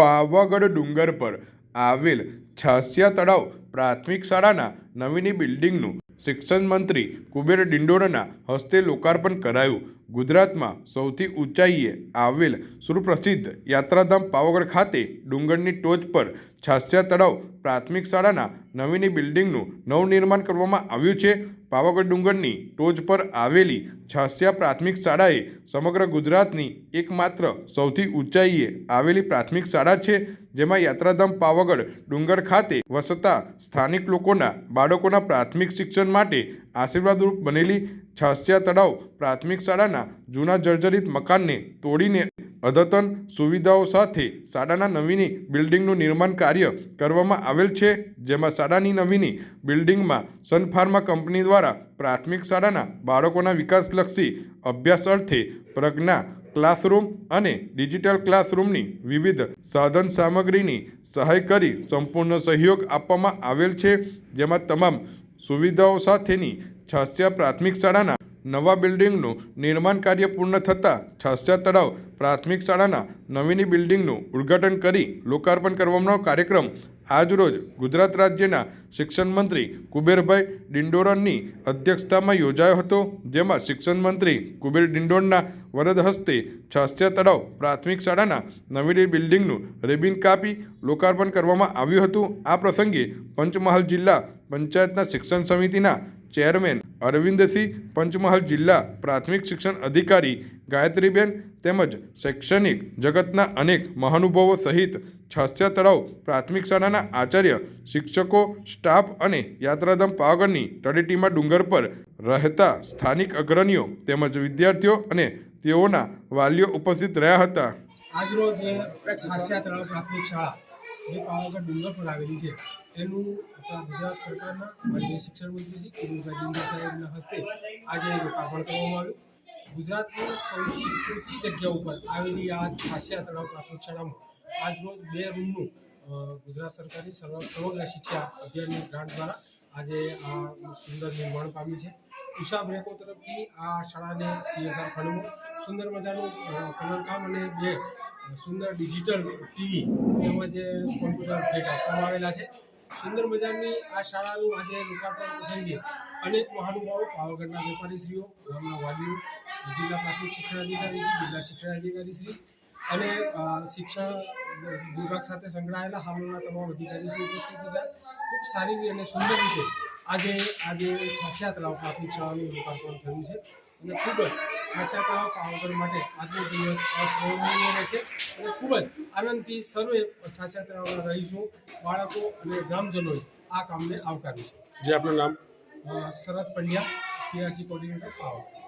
પાવાગઢ ડુંગર પર આવેલ છાસિયા તળાવ પ્રાથમિક શાળાના નવીની બિલ્ડિંગનું શિક્ષણ મંત્રી કુબેર ડિંડોરના હસ્તે લોકાર્પણ કરાયું. ગુજરાતમાં સૌથી ઊંચાઈએ આવેલ સુપ્રસિદ્ધ યાત્રાધામ પાવાગઢ ખાતે ડુંગરની ટોચ પર છાસિયા તળાવ પ્રાથમિક શાળાના નવીની બિલ્ડિંગનું નવનિર્માણ કરવામાં આવ્યું છે. પાવાગઢ ડુંગરની ટોચ પર આવેલી છાસિયા પ્રાથમિક શાળાએ સમગ્ર ગુજરાતની એકમાત્ર સૌથી ઊંચાઈએ આવેલી પ્રાથમિક શાળા છે. જેમાં યાત્રાધામ પાવાગઢ, ડુંગર ખાતે વસતા સ્થાનિક લોકોના, બાળકોના પ્રાથમિક શિક્ષણ માટે આશીર્વાદરૂપ બનેલી છાસિયા તળાવ પ્રાથમિક શાળાના જૂના જર્જરિત મકાનને તોડીને અદ્યતન સુવિધાઓ સાથે શાળાના નવીની બિલ્ડિંગનું નિર્માણ કાર્ય કરવામાં આવેલ છે, જેમાં શાળાની નવીની બિલ્ડિંગમાં સન ફાર્મા કંપની દ્વારા પ્રાથમિક શાળાના બાળકોના વિકાસલક્ષી અભ્યાસ અર્થે પ્રજ્ઞા ક્લાસરૂમ અને ડિજિટલ ક્લાસરૂમની વિવિધ સાધન સામગ્રીની સહાય કરી સંપૂર્ણ સહયોગ આપવામાં આવેલ છે. જેમાં તમામ સુવિધાઓ સાથેની છાસિયા પ્રાથમિક શાળાના નવા બિલ્ડિંગનું નિર્માણ કાર્ય પૂર્ણ થતાં છાસિયા તળાવ પ્રાથમિક શાળાના નવીની બિલ્ડિંગનું ઉદ્ઘાટન કરી લોકાર્પણ કરવાનો કાર્યક્રમ આજરોજ ગુજરાત રાજ્યના શિક્ષણ મંત્રી કુબેરભાઈ ડિંડોરનની અધ્યક્ષતામાં યોજાયો હતો, જેમાં શિક્ષણ મંત્રી કુબેર ડિંડોરના વરદ હસ્તે છાસિયા તળાવ પ્રાથમિક શાળાના નવીની બિલ્ડિંગનું રેબિન કાપી લોકાર્પણ કરવામાં આવ્યું હતું. આ પ્રસંગે પંચમહાલ જિલ્લા પંચાયતના શિક્ષણ સમિતિના ચેરમેન અરવિંદસિંહ પંચમહાલ જિલ્લા પ્રાથમિક શિક્ષણ અધિકારી ગાયત્રીબેન તેમજ શૈક્ષણિક જગતના અનેક મહાનુભાવો સહિત છાસ્યા તળાવ પ્રાથમિક શાળાના આચાર્ય, શિક્ષકો, સ્ટાફ અને યાત્રાધામ પાવાગઢની તળેટીમાં ડુંગર પર રહેતા સ્થાનિક અગ્રણીઓ તેમજ વિદ્યાર્થીઓ અને તેઓના વાલીઓ ઉપસ્થિત રહ્યા હતા. આજરોજ છાસિયા તળાવ પ્રાથમિક શાળા જે પાવાગઢ ડુંગર પર આવેલી છે, એનું આપણા ગુજરાત સરકારના માનનીય શિક્ષણ મંત્રી શ્રી કિરીટભાઈ ડુંગર સાહેબના હસ્તે આજે લોકાર્પણ કરવામાં આવ્યું. ગુજરાતની સૌથી ઊંચી જગ્યા ઉપર આવેલી આ છાસિયા તળાવ પ્રાથમિક શાળામાં આજરોજ બે રૂમનું ગુજરાત સરકારની સમગ્ર શિક્ષા અભિયાનની ગ્રાન્ટ દ્વારા આજે આ સુંદર નિર્માણ પામ્યું છે. ઉષા બ્રેકો તરફથી આ શાળાને સીએસઆર ફંડમાં સુંદર મજાનું કલરકામ અને બે સુંદર ડિજિટલ ટીવી તેમજ કોમ્પ્યુટર ભેટ આપવામાં આવેલા છે. સુંદર મજાની આ શાળાનું આજે લોકાર્પણ પ્રસંગે અનેક મહાનુભાવો, પાવાગઢના વેપારીશ્રીઓ, ગામના વાલીઓ, જિલ્લા પ્રાથમિક શિક્ષણ અધિકારી જિલ્લા શિક્ષણ અધિકારી શ્રી અને શિક્ષણ વિભાગ સાથે સંકળાયેલા હાલના તમામ અધિકારીશ્રી ઉપસ્થિત હતા. ખૂબ સારી અને સુંદર રીતે આજે આજે છાસિયા તળાવ પ્રાથમિક શાળાનું લોકાર્પણ થયું છે. અને ખૂબ જ છાસિયા તળાવ પાવાગઢ માટે આજનો દિવસ અસ્મરણીય રહેશે અને ખૂબ જ આનંદથી સર્વે છાસિયા તળાવના રહીશો બાળકો અને ગ્રામજનોએ આ કામને આવકાર્યું છે. જે આપનું નામ? Sharad Pandya CRC coordinator Pavagadh.